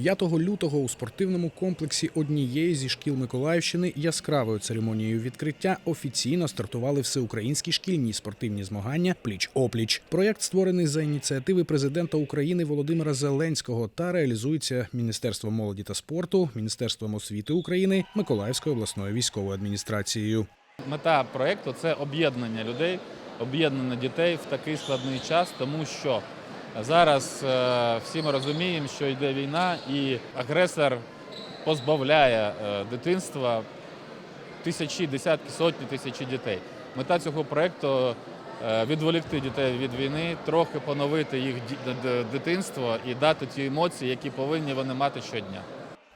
5 лютого у спортивному комплексі однієї зі шкіл Миколаївщини яскравою церемонією відкриття офіційно стартували всеукраїнські шкільні спортивні змагання Пліч опліч. Проєкт створений за ініціативи президента України Володимира Зеленського та реалізується Міністерством молоді та спорту, Міністерством освіти України, Миколаївською обласною військовою адміністрацією. Мета проєкту це об'єднання людей, об'єднання дітей в такий складний час, тому що зараз е, всі ми розуміємо, що йде війна, і агресор позбавляє е, дитинства тисячі, десятки, сотні тисячі дітей. Мета цього проєкту е, відволікти дітей від війни, трохи поновити їх дитинство і дати ті емоції, які повинні вони мати щодня.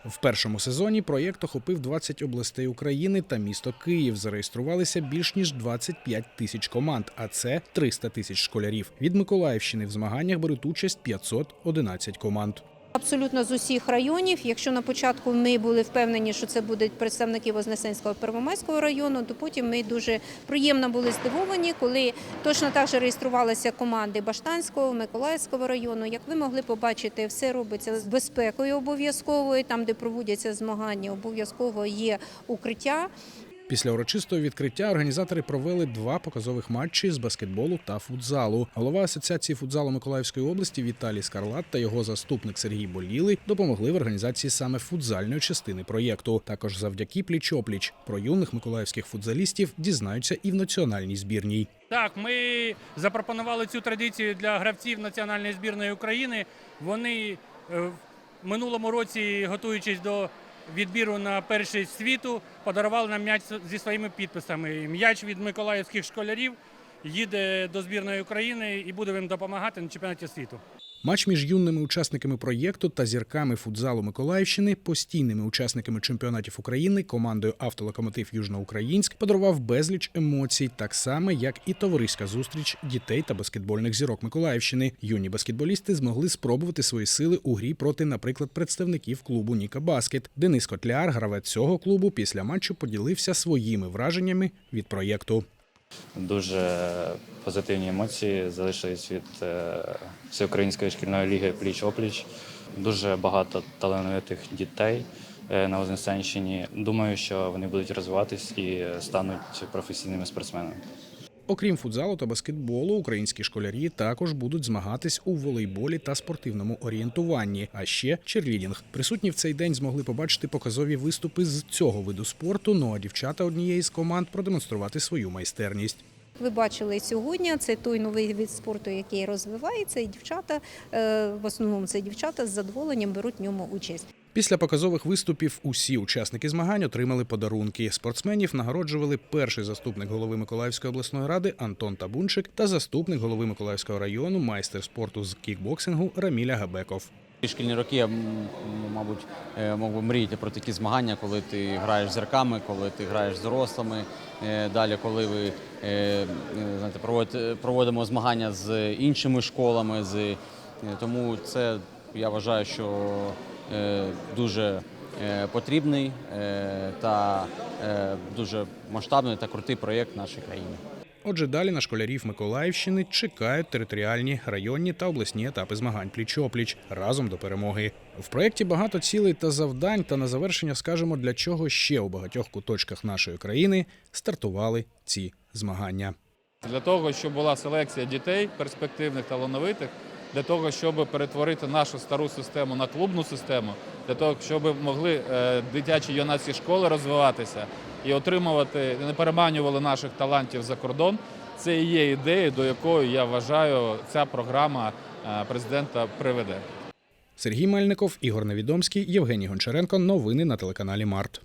В першому сезоні проєкт охопив 20 областей України та місто Київ. Зареєструвалися більш ніж 25 тисяч команд, а це 300 тисяч школярів. Від Миколаївщини в змаганнях беруть участь 511 команд. Абсолютно з усіх районів. Якщо на початку ми були впевнені, що це будуть представники Вознесенського Первомайського району, то потім ми дуже приємно були здивовані, коли точно так же реєструвалися команди Баштанського, Миколаївського району. Як ви могли побачити, все робиться з безпекою обов'язковою. Там, де проводяться змагання, обов'язково є укриття. Після урочистого відкриття організатори провели два показових матчі з баскетболу та футзалу. Голова асоціації футзалу Миколаївської області Віталій Скарлат та його заступник Сергій Болілий допомогли в організації саме футзальної частини проєкту. Також завдяки пліч-опліч про юних миколаївських футзалістів дізнаються і в національній збірній. Так, ми запропонували цю традицію для гравців національної збірної України. Вони е, в минулому році, готуючись до відбіру на перший світу, подарували нам м'яч зі своїми підписами. М'яч від миколаївських школярів їде до збірної України і буде їм допомагати на чемпіонаті світу. Матч між юними учасниками проєкту та зірками футзалу Миколаївщини, постійними учасниками чемпіонатів України, командою Автолокомотив Южноукраїнськ подарував безліч емоцій, так само як і товариська зустріч дітей та баскетбольних зірок Миколаївщини. Юні баскетболісти змогли спробувати свої сили у грі проти, наприклад, представників клубу Ніка Баскет. Денис Котляр, гравець цього клубу, після матчу поділився своїми враженнями від проєкту. Дуже позитивні емоції залишились від е, всеукраїнської шкільної ліги пліч-опліч. Дуже багато талановитих дітей е, на Вознесенщині. Думаю, що вони будуть розвиватись і стануть професійними спортсменами. Окрім футзалу та баскетболу, українські школярі також будуть змагатись у волейболі та спортивному орієнтуванні. А ще черлідінг. Присутні в цей день змогли побачити показові виступи з цього виду спорту. Ну а дівчата однієї з команд продемонструвати свою майстерність. Ви бачили сьогодні, це той новий вид спорту, який розвивається, і дівчата, е, в основному це дівчата з задоволенням беруть в ньому участь. Після показових виступів усі учасники змагань отримали подарунки. Спортсменів нагороджували перший заступник голови Миколаївської обласної ради Антон Табунчик та заступник голови Миколаївського району, майстер спорту з кікбоксингу Раміля Габеков. Шкільні роки я, мабуть, е, мог би мріяти про такі змагання, коли ти граєш з зірками, коли ти граєш з дорослими. Е, Далі, коли ви е, знаєте, проводимо змагання з іншими школами. Тому це я вважаю, що дуже е, потрібний е, та е, дуже масштабний та крутий проєкт в нашій країні. Отже, далі на школярів Миколаївщини чекають територіальні, районні та обласні етапи змагань пліч-опліч разом до перемоги. В проєкті багато цілей та завдань. Та на завершення скажемо, для чого ще у багатьох куточках нашої країни стартували ці змагання. Для того, щоб була селекція дітей перспективних, талановитих, для того, щоб перетворити нашу стару систему на клубну систему, для того, щоб могли е, дитячі юнацькі школи розвиватися і отримувати, не переманювали наших талантів за кордон. Це і є ідея, до якої я вважаю, ця програма е, президента приведе. Сергій Мельников, Ігор Невідомський, Євгеній Гончаренко. Новини на телеканалі Март.